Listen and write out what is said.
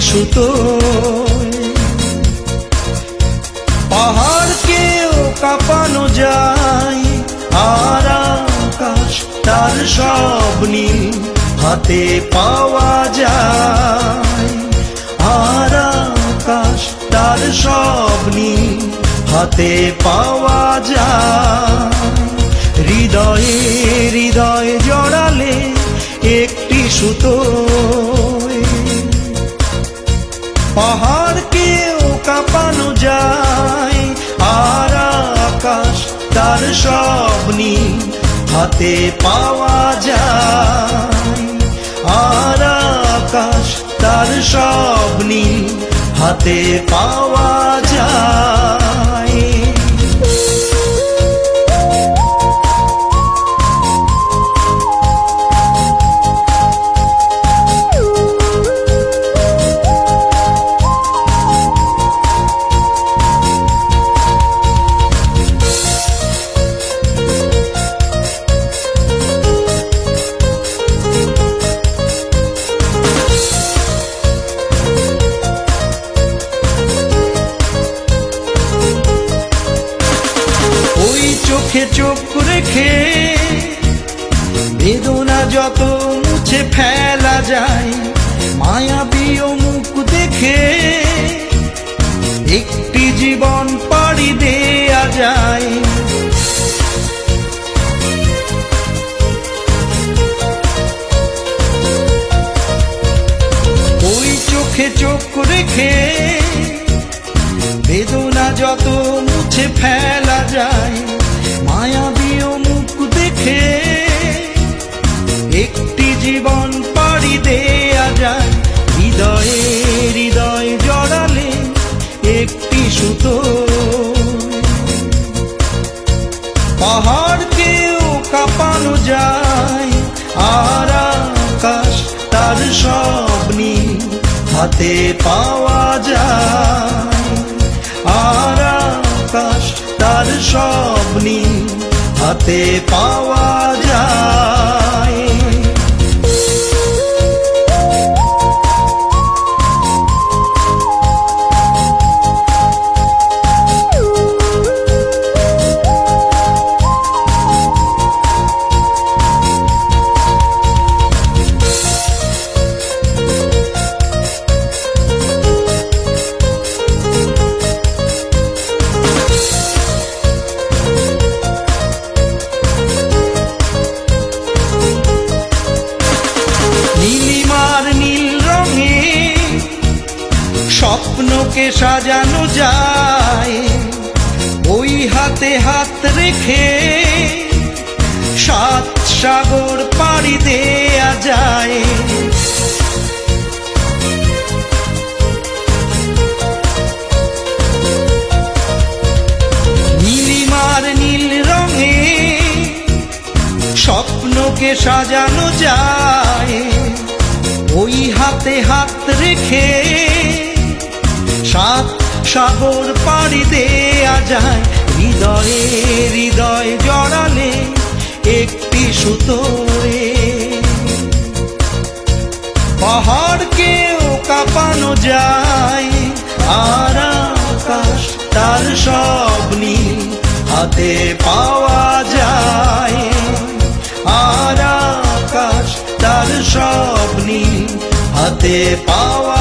সুতো। পাহাড় পাহাড়কেও কাঁপানো যায়, আর আকাশ তার সব নীল হাতে পাওয়া যায়। আর আকাশ তার সব নীল হাতে পাওয়া যায়। হৃদয়ে হৃদয় হাতে পাওয়া যায়। আর আকাশ তার সব নীল হাতে পাওয়া যায় চোখে চোখ রেখে, বেদনা যত মুছে ফেলা যায়, মায়াবী ও মুখ দেখে, একটি জীবন পাড়ি দেয়া যায়। ওই চোখে চোখ রেখে, বেদনা যত মুছে ফেলা যায় কাঁপানো যায়। আর আকাশ তার সব হাতে পাওয়া যায়। আর আকাশ তার সব হাতে পাওয়া যায়। স্বপ্নকে সাজানো যায়। ওই হাতে হাত রেখে সাত সাগর পাড়ি দেয়া যায়। নীলিমার নীল রঙে স্বপ্নকে সাজানো যায়। ওই হাতে হাত রেখে সাত সাগর পাড়ি দেয়া যায়। হৃদয়ে হৃদয় জড়ালে একটি সুতোরে। পাহাড়কেও কাঁপানো যায়। আর আকাশ তার সব হাতে পাওয়া যায়। আর আকাশ তার সব হাতে পাওয়া